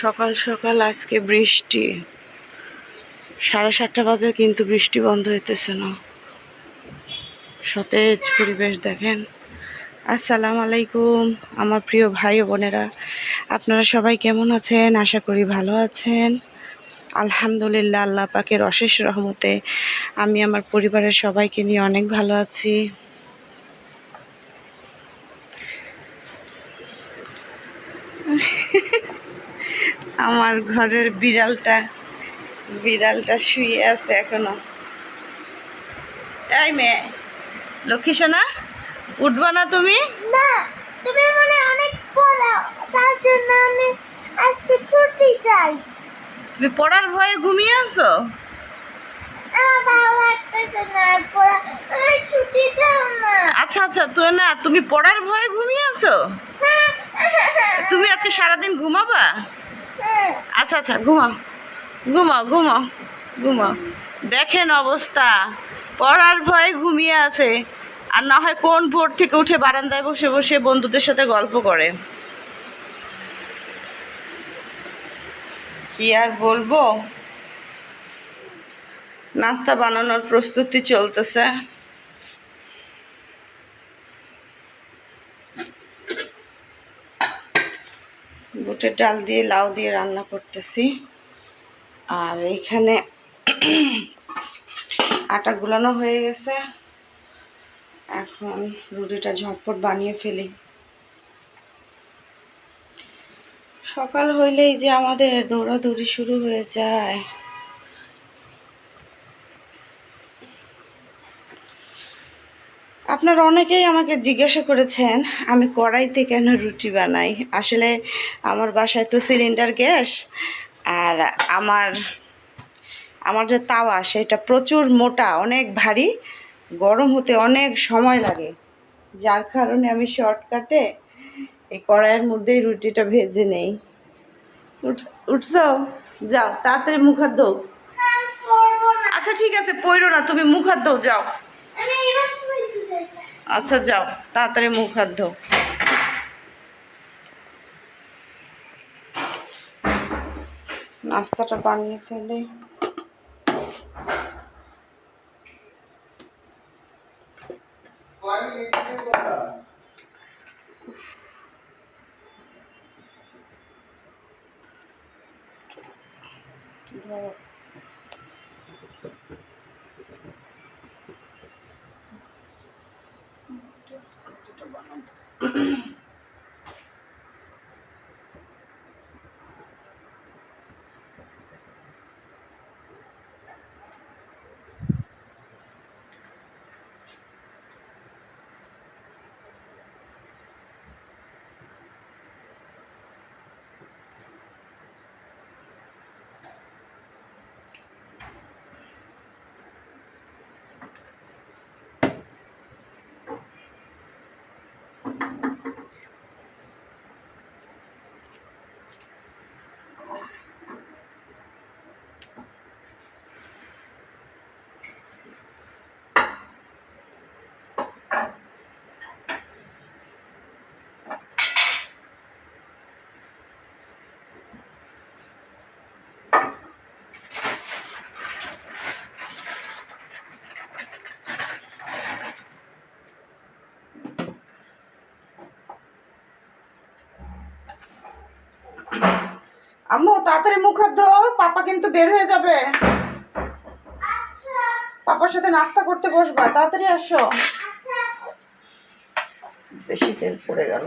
সকাল সকাল আজকে বৃষ্টি। সাড়ে সাতটা বাজে কিন্তু বৃষ্টি বন্ধ হইতেছে না। সতেজ পরিবেশ দেখেন। আসসালামু আলাইকুম, আমার প্রিয় ভাই বোনেরা। আপনারা সবাই কেমন আছেন? আশা করি ভালো আছেন। আলহামদুলিল্লাহ, আল্লাহ পাকের অশেষ রহমতে আমি আমার পরিবারের সবাইকে নিয়ে অনেক ভালো আছি। আমার ঘরের বিড়ালটা বিড়ালটা শুয়ে আছে এখনও। এই মেয়ে লক্ষ্মী সোনা উঠবা না তুমি? না তুমি মানে অনেক পড়াও তার জন্য আমি আজকে ছুটি চাই। তুমি পড়ার ভয়ে ঘুমিয়ে আছো? আমার ভালো লাগতেছে না পড়া আমার ছুটি দাও না। আচ্ছা আচ্ছা তো না তুমি পড়ার ভয়ে ঘুমিয়ে আছো? তুমি আজকে সারাদিন ঘুমাবা? আচ্ছা আচ্ছা ঘুমাও। ঘুমাও ঘুমাও ঘুমাও। দেখেন অবস্থা। পড়ার ভয়ে ঘুমিয়ে আছে। আর না হয় কোন ভোর থেকে উঠে বারান্দায় বসে বসে বন্ধুদের সাথে গল্প করে। কি আর বলব? নাস্তা বানানোর প্রস্তুতি চলতেছে। বুটের ডাল দিয়ে, লাউ দিয়ে রান্না করতেছি। আর এইখানে আটা গুলানো হয়ে গেছে। এখন রুটিটা ঝটপট বানিয়ে ফেলি। সকাল হইলেই যে আমাদের দৌড়াদৌড়ি শুরু হয়ে যায়। আপনারা অনেকেই আমাকে জিজ্ঞাসা করেছেন আমি কড়াইতে কেন রুটি বানাই? আসলে আমার বাসায় তো সিলিন্ডার গ্যাস আর আমার আমার যে তাওয়া সেটা প্রচুর মোটা অনেক ভারী গরম হতে অনেক সময় লাগে। যার কারণে আমি শর্টকাটে এই কড়াইয়ের মধ্যেই রুটিটা ভেজে নেই। উঠ উঠছো? যাও তাড়াতাড়ি না। আচ্ছা ঠিক আছে পইরো না তুমি মুখ হাত ধো যাও আমি এবার ছুটি চাইতে আচ্ছা যাও তাড়াতাড়ি মুখ হাত ধো নাস্তাটা বানিয়ে ফেলে। 아! আম্মু, তাড়াতাড়ি মুখ হাত ধো পাপা কিন্তু বের হয়ে যাবে। পাপার সাথে নাস্তা করতে বসবা, তাড়াতাড়ি আসো। বেশি তেল পড়ে গেল।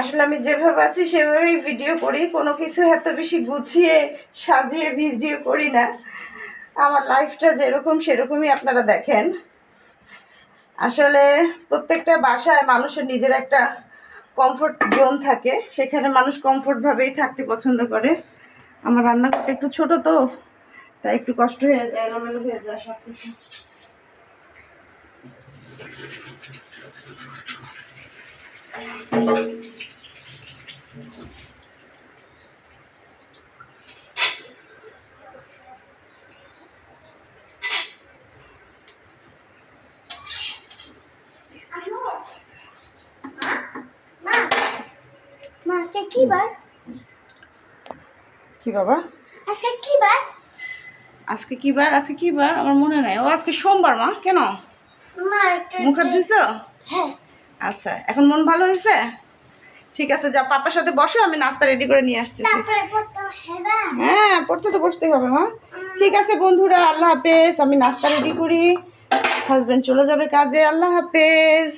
আসলে আমি যেভাবে আছি, সেভাবেই ভিডিও করি। কোনো কিছু এত বেশি গুছিয়ে সাজিয়ে ভিডিও করি না। আমার লাইফটা যেরকম, সেরকমই আপনারা দেখেন। আসলে প্রত্যেকটা বাসায় মানুষের নিজের একটা কমফোর্ট জোন থাকে। সেখানে মানুষ কমফোর্টভাবেই থাকতে পছন্দ করে। আমার রান্নাঘরটা একটু ছোট তো, তাই একটু কষ্ট হয়ে যায়, এলোমেলো হয়ে যায় সব কিছু আজকে কি বার? কি বাবা? আজকে কি বার? আজকে কি বার? আজকে কি বার? আমার মনে নাই। ও আজকে সোমবার মা কেন? মুখাত দিছ হ্যাঁ। আচ্ছা এখন মন ভালো হয়েছে? ঠিক আছে যা পাপার সাথে বসো আমি নাস্তা রেডি করে নিয়ে আসছি। হ্যাঁ পড়তে তো বসতেই হবে মা। ঠিক আছে বন্ধুরা আল্লাহ হাফেজ আমি নাস্তা রেডি করি। হাজব্যান্ড চলে যাবে কাজে আল্লাহ হাফেজ।